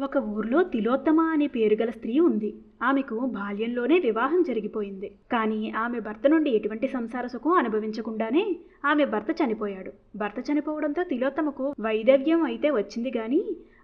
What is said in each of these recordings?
ఒక ఊర్లో తిలోత్తమ అనే పేరుగల స్త్రీ ఉంది. ఆమెకు బాల్యంలోనే వివాహం జరిగిపోయింది. కానీ ఆమె భర్త నుండి ఎటువంటి సంసార సుఖం అనుభవించకుండానే ఆమె భర్త చనిపోయాడు. భర్త చనిపోవడంతో తిలోత్తమకు వైదవ్యం అయితే వచ్చింది కానీ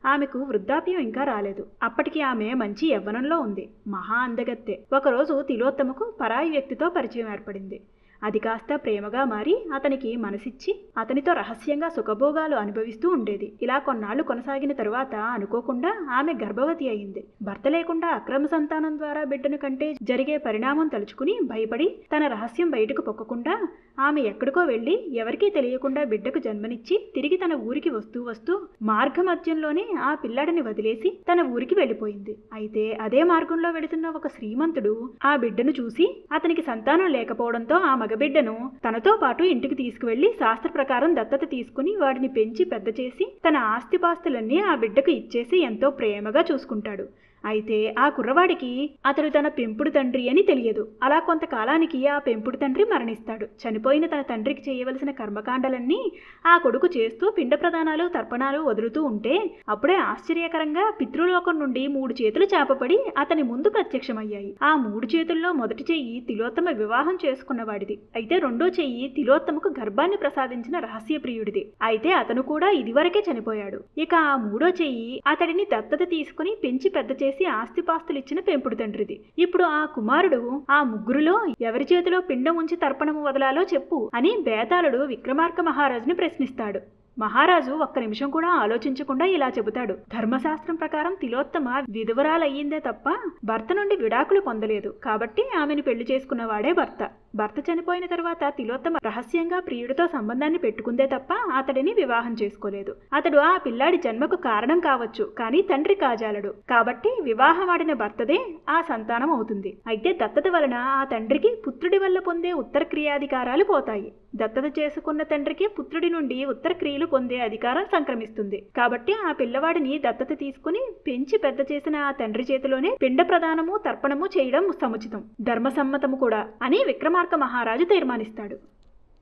ఆమెకు వృద్ధాప్యం ఇంకా రాలేదు. అప్పటికి ఆమె మంచి యవ్వనంలో ఉంది. మహా అందగత్తె. ఒకరోజు తిలోత్తమకు పరాయి వ్యక్తితో పరిచయం ఏర్పడింది. అది కాస్త ప్రేమగా మారి అతనికి మనసిచ్చి అతనితో రహస్యంగా సుఖభోగాలు అనుభవిస్తూ ఉండేది. ఇలా కొన్నాళ్ళు కొనసాగిన తరువాత అనుకోకుండా ఆమె గర్భవతి అయింది. భర్త లేకుండా అక్రమ సంతానం ద్వారా బిడ్డను కంటే జరిగే పరిణామం తలుచుకుని భయపడి తన రహస్యం బయటకు పొక్కకుండా ఆమె ఎక్కడికో వెళ్ళి ఎవరికీ తెలియకుండా బిడ్డకు జన్మనిచ్చి తిరిగి తన ఊరికి వస్తూ వస్తూ మార్గ మధ్యంలోనే ఆ పిల్లాడిని వదిలేసి తన ఊరికి వెళ్ళిపోయింది. అయితే అదే మార్గంలో వెళుతున్న ఒక శ్రీమంతుడు ఆ బిడ్డను చూసి అతనికి సంతానం లేకపోవడంతో ఆమె మగబిడ్డను తనతో పాటు ఇంటికి తీసుకువెళ్ళి శాస్త్ర ప్రకారం దత్తత తీసుకుని వాడిని పెంచి పెద్ద చేసి తన ఆస్తిపాస్తులన్నీ ఆ బిడ్డకు ఇచ్చేసి ఎంతో ప్రేమగా చూసుకుంటాడు. అయితే ఆ కుర్రవాడికి అతడు తన పెంపుడు తండ్రి అని తెలియదు. అలా కొంతకాలానికి ఆ పెంపుడు తండ్రి మరణిస్తాడు. చనిపోయిన తన తండ్రికి చేయవలసిన కర్మకాండలన్నీ ఆ కొడుకు చేస్తూ పిండ ప్రదానాలు తర్పణాలు వదులుతూ ఉంటే అప్పుడే ఆశ్చర్యకరంగా పితృలోకం నుండి మూడు చేతులు చేపపడి అతని ముందు ప్రత్యక్షమయ్యాయి. ఆ మూడు చేతుల్లో మొదటి చెయ్యి తిలోత్తమ వివాహం చేసుకున్నవాడిది. అయితే రెండో చెయ్యి తిలోత్తమకు గర్భాన్ని ప్రసాదించిన రహస్య ప్రియుడిది. అయితే అతను కూడా ఇదివరకే చనిపోయాడు. ఇక ఆ మూడో చెయ్యి అతడిని దత్తత తీసుకుని పెంచి పెద్ద చేసి ఆస్తిపాస్తులు ఇచ్చిన పెంపుడు తండ్రిది. ఇప్పుడు ఆ కుమారుడు ఆ ముగ్గురులో ఎవరి చేతిలో పిండం ఉంచి తర్పణము వదలాలో చెప్పు అని బేతాళుడు విక్రమార్క మహారాజుని ప్రశ్నిస్తాడు. మహారాజు ఒక్క నిమిషం కూడా ఆలోచించకుండా ఇలా చెబుతాడు. ధర్మశాస్త్రం ప్రకారం తిలోత్తమ విధవరాలయ్యిందే తప్ప భర్త నుండి విడాకులు పొందలేదు. కాబట్టి ఆమెను పెళ్ళి చేసుకున్నవాడే భర్త. భర్త చనిపోయిన తర్వాత తిలోత్తమ రహస్యంగా ప్రియుడితో సంబంధాన్ని పెట్టుకుందే తప్ప అతడిని వివాహం చేసుకోలేదు. అతడు ఆ పిల్లాడి జన్మకు కారణం కావచ్చు కానీ తండ్రి కాజాలడు. కాబట్టి వివాహమాడిన భర్తదే ఆ సంతానం అవుతుంది. అయితే దత్తత వలన ఆ తండ్రికి పుత్రుడి వల్ల పొందే ఉత్తర క్రియాధికారాలు పోతాయి. దత్తత చేసుకున్న తండ్రికి పుత్రుడి నుండి ఉత్తర క్రియలు పొందే అధికారం సంక్రమిస్తుంది. కాబట్టి ఆ పిల్లవాడిని దత్తత తీసుకుని పెంచి పెద్ద చేసిన ఆ తండ్రి చేతిలోనే పిండ ప్రదానము తర్పణము చేయడం సముచితం. ధర్మసమ్మతము కూడా అని విక్రమార్క మహారాజు తీర్మానిస్తాడు.